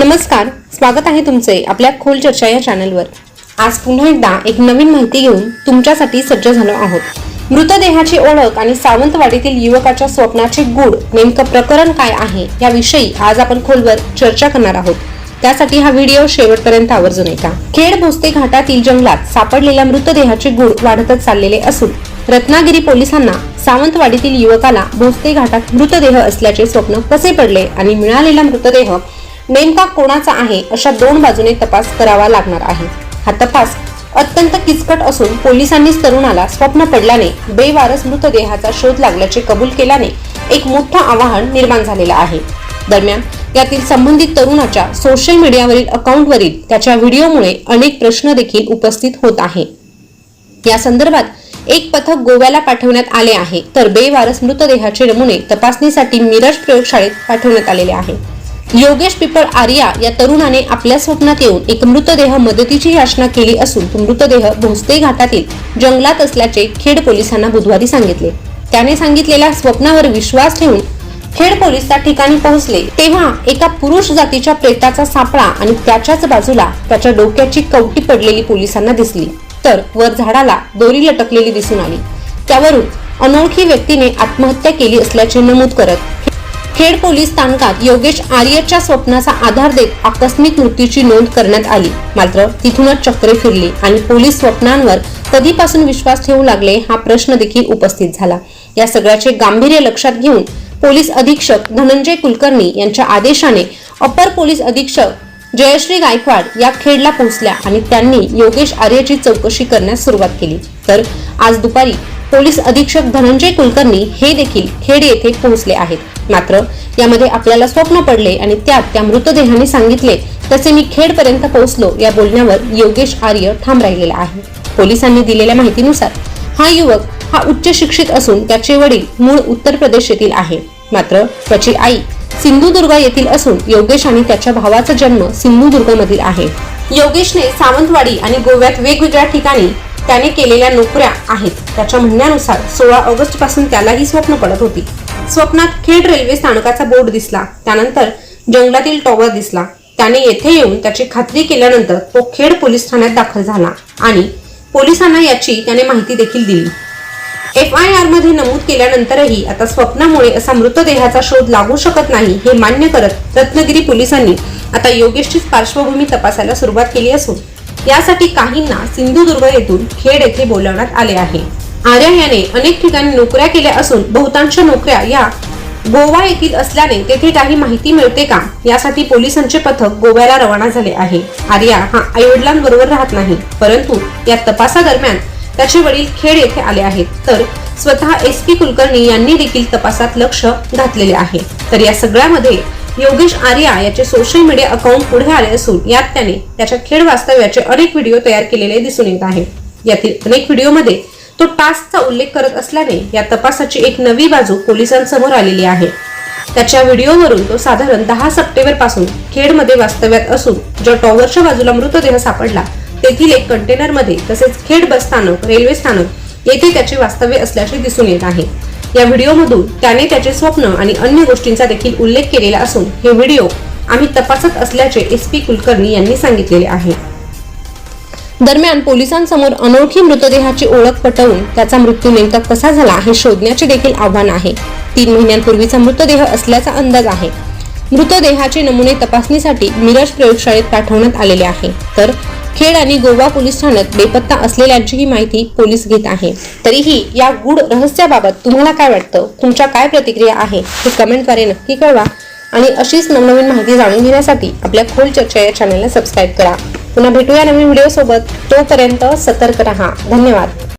नमस्कार स्वागत आहे तुमचे आपल्या खोल चर्चा या चॅनलवर. आज पुन्हा एकदा एक नवीन माहिती घेऊन तुमच्यासाठी सज्ज झालो आहोत. मृतदेहाची ओळख आणि सावंतवाडीतील युवकाच्या स्वप्नाचे गूढ नेमकं प्रकरण काय आहे याविषयी आज आपण खोलवर चर्चा करणार आहोत. त्यासाठी हा व्हिडिओ शेवटपर्यंत आवर्जून ऐका. खेड भोसते घाटातील जंगलात सापडलेल्या मृतदेहाचे गूढ वाढतच चाललेले असून रत्नागिरी पोलिसांना सावंतवाडीतील युवकाला भोसते घाटात मृतदेह असल्याचे स्वप्न कसे पडले आणि मिळालेला मृतदेह नेमका कोणाचा आहे अशा दोन बाजूने तपास करावा लागणार आहे. हा तपास अत्यंत किचकट असून पोलिसांनीच तरुणाला स्वप्न पडल्याने बेवारस मृतदेहाचा शोध लागल्याचे कबूल केल्याने एक मोठं आवाहन निर्माण झालेलं आहे. दरम्यान यातील संबंधित तरुणाच्या सोशल मीडियावरील अकाउंटवरील त्याच्या व्हिडिओमुळे अनेक प्रश्न देखील उपस्थित होत आहे. या संदर्भात एक पथक गोव्याला पाठवण्यात आले आहे तर बेवारस मृतदेहाचे नमुने तपासणीसाठी मिरज प्रयोगशाळेत पाठवण्यात आलेले आहे. योगेश पिपळ आर्या या तरुणाने आपल्या स्वप्नात येऊन एक मृतदेह मदतीची याचना केली असून तो मृतदेह भोसते घाटातील जंगलात असल्याचे खेड पोलिसांना बुधवारी सांगितले. त्याने सांगितलेल्या स्वप्नावर विश्वास ठेवून खेड पोलीस त्या ठिकाणी पोहोचले. तेव्हा एका पुरुष जातीच्या प्रेताचा सापळा आणि त्याच्याच बाजूला त्याच्या डोक्याची कवटी पडलेली पोलिसांना दिसली. तर वर झाडाला दोरी लटकलेली दिसून आली. त्यावरून अनोळखी व्यक्तीने आत्महत्या केली असल्याचे नमूद करत खेड पोलीस स्थानकात योगेश आर्यच्या स्वप्नाचा आधार देत आकस्मिक मृत्यूची नोंद करण्यात आली. मात्र तिथूनच चक्रे फिरली आणि पोलीस स्वप्नांवर कधीपासून विश्वास ठेवू लागले हा प्रश्न देखील उपस्थित झाला. या सगळ्याचे गांभीर्य लक्षात घेऊन पोलीस अधीक्षक धनंजय कुलकर्णी यांच्या आदेशाने अपर पोलीस अधीक्षक जयश्री गायकवाड या खेडला पोहोचल्या आणि त्यांनी योगेश आर्यची चौकशी करण्यास सुरुवात केली. तर आज दुपारी पोलीस अधीक्षक धनंजय कुलकर्णी हे देखील खेड येथे पोहोचले आहेत. मात्र यामध्ये आपल्याला स्वप्न पडले आणि त्यात त्या मृतदेहाने सांगितले तसे मी खेडपर्यंत पोहोचलो या बोलण्यावर योगेश आर्य ठाम राहिलेला आहे. पोलिसांनी दिलेल्या माहितीनुसार हा युवक हा उच्च शिक्षित असून त्याचे वडील मूळ उत्तर प्रदेश येथील आहे. मात्र त्याची आई सिंधुदुर्ग येथील असून योगेश आणि त्याच्या भावाचा जन्म सिंधुदुर्ग मधील आहे. योगेशने सावंतवाडी आणि गोव्यात वेगवेगळ्या ठिकाणी त्याने केलेल्या नोकऱ्या आहेत. त्याच्या म्हणण्यानुसार सोळा ऑगस्टपासून त्याला ही स्वप्न पडत होती. स्वप्नात खेड रेल्वे स्थानकाचा बोर्ड दिसला. त्यानंतर जंगलातील टॉवर दिसला. त्याने येथे येऊन त्याची खात्री केल्यानंतर तो खेड पोलीस ठाण्यात दाखल झाला आणि पोलिसांना याची त्याने माहिती देखील दिली. एफ आय आरमध्ये नमूद केल्यानंतरही आता स्वप्नामुळे असा मृतदेहाचा शोध लागू शकत नाही हे मान्य करत रत्नागिरी पोलिसांनी आता योगेशचीच पार्श्वभूमी तपासायला सुरुवात केली असून यासाठी काहींना सिंधुदुर्ग येथून खेड येथे बोलावण्यात आले आहे. आर्या याने अनेक ठिकाणी नोकऱ्या केल्या असून बहुतांश नोकऱ्या या गोवा येथील असल्याने तेथे काही माहिती मिळते का? यासाठी पोलिसांचे पथक गोव्याला रवाना झाले आहे. आर्या हा आईवडिलांबरोबर राहत नाही परंतु या तपासादरम्यान त्याचे वडील खेड येथे आले आहेत. तर स्वतः एस पी कुलकर्णी यांनी देखील तपासात लक्ष घातलेले आहे. तर या सगळ्यामध्ये योगेश आर्या याचे सोशल मीडिया अकाउंट पुढे आले असून यात त्याने त्याच्या खेड वास्तव्याचे अनेक व्हिडिओ तयार केलेले दिसून येत आहे. यातील अनेक व्हिडिओमध्ये तो टास्कचा उल्लेख करत असल्याने या तपासाची एक नवी बाजू पोलिसांसमोर आलेली आहे. त्याच्या व्हिडिओवरून तो साधारण दहा सप्टेंबरपासून खेडमध्ये वास्तव्यात असून ज्या टॉवरच्या बाजूला मृतदेह सापडला तेथील एक कंटेनरमध्ये तसेच खेड बस स्थानक रेल्वे स्थानक येथे त्याचे वास्तव्य असल्याचे दिसून येत आहे. या व्हिडिओमधून त्याने त्याचे स्वप्न आणि अन्य गोष्टींचा देखील उल्लेख केलेला असून हे व्हिडिओ आम्ही तपासत असल्याचे एस पी कुलकर्णी यांनी सांगितलेले आहे. दरम्यान पोलिसांसमोर अनोळखी मृतदेहाची ओळख पटवून त्याचा मृत्यू नेमका कसा झाला हे शोधण्याचे देखील आव्हान आहे. तीन महिन्यांपूर्वीचा मृतदेह असल्याचा अंदाज आहे. मृतदेहाचे नमुने तपासणीसाठी मिरज प्रयोगशाळेत पाठवण्यात आलेले आहे. तर खेड आणि गोवा पोलीस ठाण्यात बेपत्ता असलेल्यांचीही माहिती पोलीस घेत आहे. तरीही या गूढ रहस्याबाबत तुम्हाला काय वाटतं? तुमच्या काय प्रतिक्रिया आहे? हे कमेंटद्वारे नक्की कळवा. आणि अशीच नवनवीन माहिती जाणून घेण्यासाठी आपल्या खोल चर्चा या चॅनलला सबस्क्राईब करा. पुन्हा भेटूया नवीन व्हिडिओसोबत तोपर्यंत सतर्क रहा. धन्यवाद.